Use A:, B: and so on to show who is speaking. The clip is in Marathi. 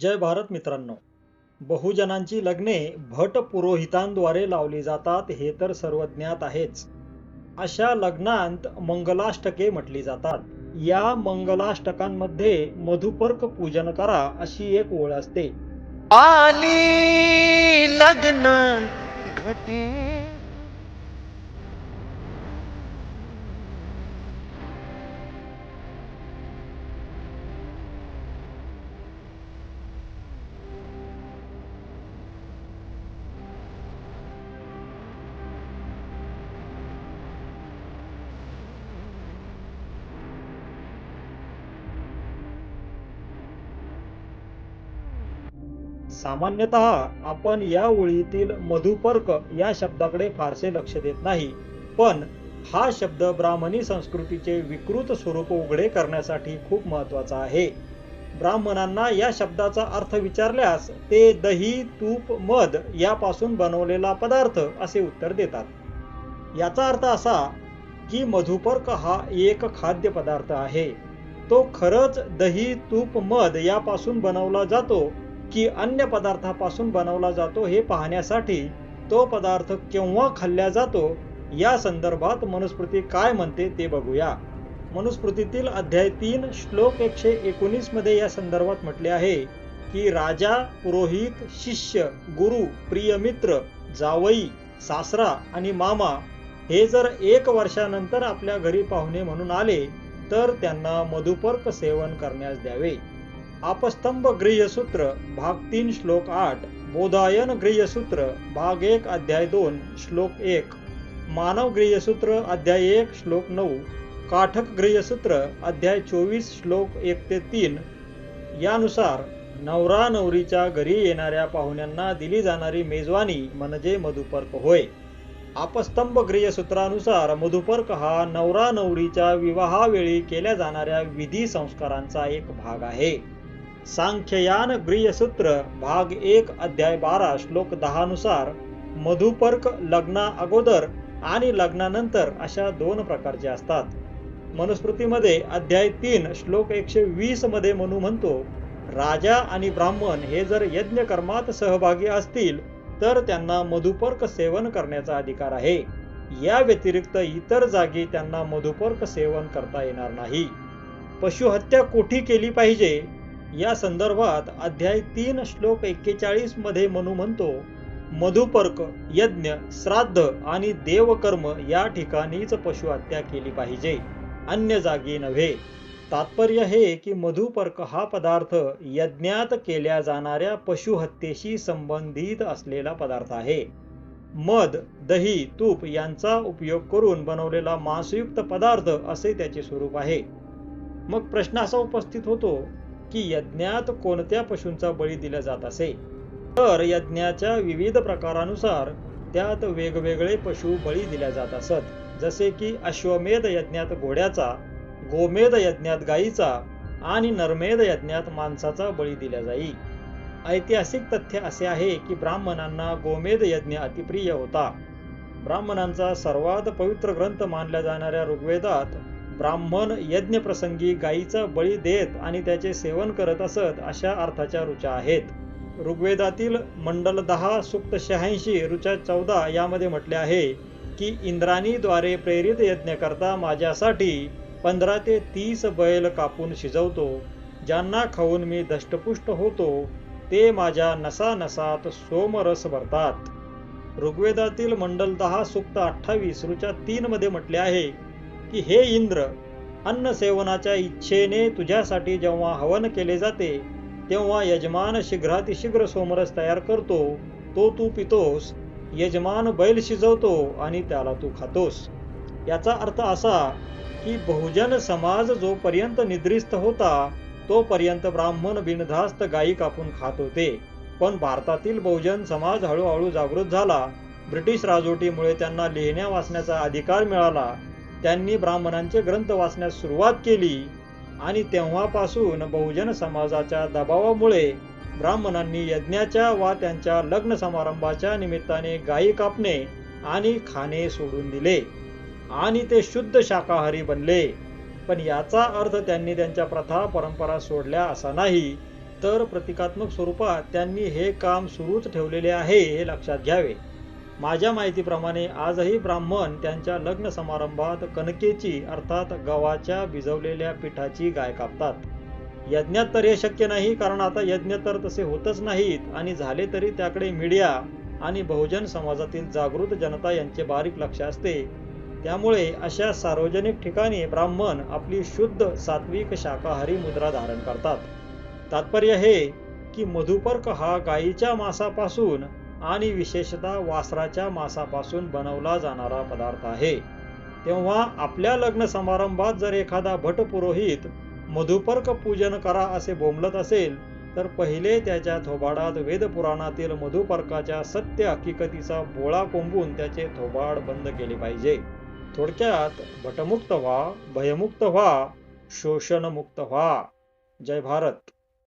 A: जय भारत मित्रांनो. बहुजनांची लग्ने भट पुरोहितांद्वारे लावली जातात हे तर सर्वज्ञात आहेच. अशा लग्नांत मंगलाष्टके म्हटली जातात. या मंगलाष्टकांमध्ये मधुपर्क पूजन करा अशी एक ओळ असते.
B: आली लग्न घटी
A: सामान्यतः आपण या ओळीतील मधुपर्क या शब्दाकडे फारसे लक्ष देत नाही. पण हा शब्द ब्राह्मणी संस्कृतीचे विकृत स्वरूप उघडे करण्यासाठी खूप महत्त्वाचा आहे. ब्राह्मणांना या शब्दाचा अर्थ विचारल्यास ते दही तूप मध यापासून बनवलेला पदार्थ असे उत्तर देतात. याचा अर्थ असा की मधुपर्क हा एक खाद्य पदार्थ आहे. तो खरंच दही तूप मध यापासून बनवला जातो की अन्य पदार्थापासून बनवला जातो हे पाहण्यासाठी तो पदार्थ केव्हा खाल्ला जातो या संदर्भात मनुस्मृती काय म्हणते ते बघूया. मनुस्मृतीतील अध्याय तीन श्लोक एकशे एकोणीसमध्ये या संदर्भात म्हटले आहे की राजा पुरोहित शिष्य गुरु प्रिय मित्र जावई सासरा आणि मामा हे जर एक वर्षानंतर आपल्या घरी पाहुणे म्हणून आले तर त्यांना मधुपर्क सेवन करण्यास द्यावे. आपस्तंभ गृह्यसूत्र भाग तीन श्लोक आठ. बोधायन गृह्यसूत्र भाग एक अध्याय दोन श्लोक एक. मानव गृह्यसूत्र अध्याय एक श्लोक नऊ. काठक गृह्यसूत्र अध्याय चोवीस श्लोक एक ते तीन. यानुसार नवरा नवरीच्या घरी येणाऱ्या पाहुण्यांना दिली जाणारी मेजवानी म्हणजे मधुपर्क होय. आपस्तंभ गृहसूत्रानुसार मधुपर्क हा नवरा नवरीच्या विवाहावेळी केल्या जाणाऱ्या विधी संस्कारांचा एक भाग आहे. सांख्ययान गृह्यसूत्र भाग एक अध्याय बारा श्लोक दहानुसार मधुपर्क लग्ना अगोदर आणि लग्नानंतर अशा दोन प्रकारचे असतात. मनुस्मृतीमध्ये अध्याय तीन श्लोक एकशे वीसमध्ये मनु म्हणतो राजा आणि ब्राह्मण हे जर यज्ञ कर्मात सहभागी असतील तर त्यांना मधुपर्क सेवन करण्याचा अधिकार आहे. या व्यतिरिक्त इतर जागी त्यांना मधुपर्क सेवन करता येणार नाही. पशुहत्या कोठी केली पाहिजे या संदर्भात अध्याय तीन श्लोक एक्केचाळीसमध्ये मनु म्हणतो मधुपर्क यज्ञ श्राद्ध आणि देवकर्म या ठिकाणीच पशुहत्या केली पाहिजे. अन्य जागी नव्हे. तात्पर्य हे की मधुपर्क हा पदार्थ यज्ञात केल्या जाणाऱ्या पशुहत्येशी संबंधित असलेला पदार्थ आहे. मध दही तूप यांचा उपयोग करून बनवलेला मांसयुक्त पदार्थ असे त्याचे स्वरूप आहे. मग प्रश्न असा उपस्थित होतो की यज्ञात कोणत्या पशूंचा बळी दिला जात असे? तर यज्ञाच्या विविध प्रकारानुसार त्यात वेगवेगळे पशु बळी दिल्या जात असत. जसे की अश्वमेध यज्ञात घोड्याचा गोमेध यज्ञात गायीचा आणि नरमेध यज्ञात माणसाचा बळी दिला जाई. ऐतिहासिक तथ्य असे आहे की ब्राह्मणांना गोमेध यज्ञ अतिप्रिय होता. ब्राह्मणांचा सर्वात पवित्र ग्रंथ मानल्या जाणाऱ्या ऋग्वेदात ब्राह्मण यज्ञप्रसंगी गायीचा बळी देत आणि त्याचे सेवन करत असत अशा अर्थाच्या ऋचा आहेत. ऋग्वेदातील मंडल दहा सुक्त शहाऐंशी ऋचा चौदा यामध्ये म्हटले आहे की इंद्राणीद्वारे प्रेरित यज्ञ करता माझ्यासाठी पंधरा ते तीस बैल कापून शिजवतो ज्यांना खाऊन मी दष्टपुष्ट होतो ते माझ्या नसानसात सोमरस भरतात. ऋग्वेदातील मंडल दहा सुक्त अठ्ठावीस ऋचा तीनमध्ये म्हटले आहे की हे इंद्र अन्न सेवनाच्या इच्छेने तुझ्यासाठी जेव्हा हवन केले जाते तेव्हा यजमान शीघ्रातिशीघ्र सोमरस तयार करतो तो तू पितोस यजमान बैल शिजवतो आणि त्याला तू खातोस. याचा अर्थ असा की बहुजन समाज जोपर्यंत निद्रिस्त होता तोपर्यंत ब्राह्मण बिनधास्त गायी कापून खात होते. पण भारतातील बहुजन समाज हळूहळू जागृत झाला. ब्रिटिश राजवटीमुळे त्यांना लिहिण्या वाचण्याचा अधिकार मिळाला. त्यांनी ब्राह्मणांचे ग्रंथ वाचण्यास सुरुवात केली आणि तेव्हापासून बहुजन समाजाच्या दबावामुळे ब्राह्मणांनी यज्ञाच्या वा त्यांच्या लग्न समारंभाच्या निमित्ताने गायी कापणे आणि खाणे सोडून दिले आणि ते शुद्ध शाकाहारी बनले. पण याचा अर्थ त्यांनी त्यांच्या प्रथा परंपरा सोडल्या असा नाही तर प्रतिकात्मक स्वरूपात त्यांनी हे काम सुरूच ठेवलेले आहे हे लक्षात घ्यावे. माझ्या माहितीप्रमाणे आजही ब्राह्मण त्यांच्या लग्न समारंभात कणकेची अर्थात गव्हाच्या भिजवलेल्या पिठाची गाय कापतात. यज्ञात तर हे शक्य नाही कारण आता यज्ञ तर तसे होतच नाहीत आणि झाले तरी त्याकडे मीडिया आणि बहुजन समाजातील जागृत जनता यांचे बारीक लक्ष असते. त्यामुळे अशा सार्वजनिक ठिकाणी ब्राह्मण आपली शुद्ध सात्विक शाकाहारी मुद्रा धारण करतात. तात्पर्य हे की मधुपर्क हा गायीच्या मांसापासून आणि विशेषतः वासराच्या मांसापासून बनवला जाणारा पदार्थ आहे. तेव्हा आपल्या लग्न समारंभात जर एखादा भट पुरोहित मधुपर्क पूजन करा असे बोंबलत असेल तर पहिले त्याच्या थोबाडात वेदपुराणातील मधुपर्काच्या सत्य हकीकतीचा बोळा कोंबून त्याचे थोबाड बंद केले पाहिजे. थोडक्यात भटमुक्त व्हा भयमुक्त व्हा शोषणमुक्त व्हा. जय भारत.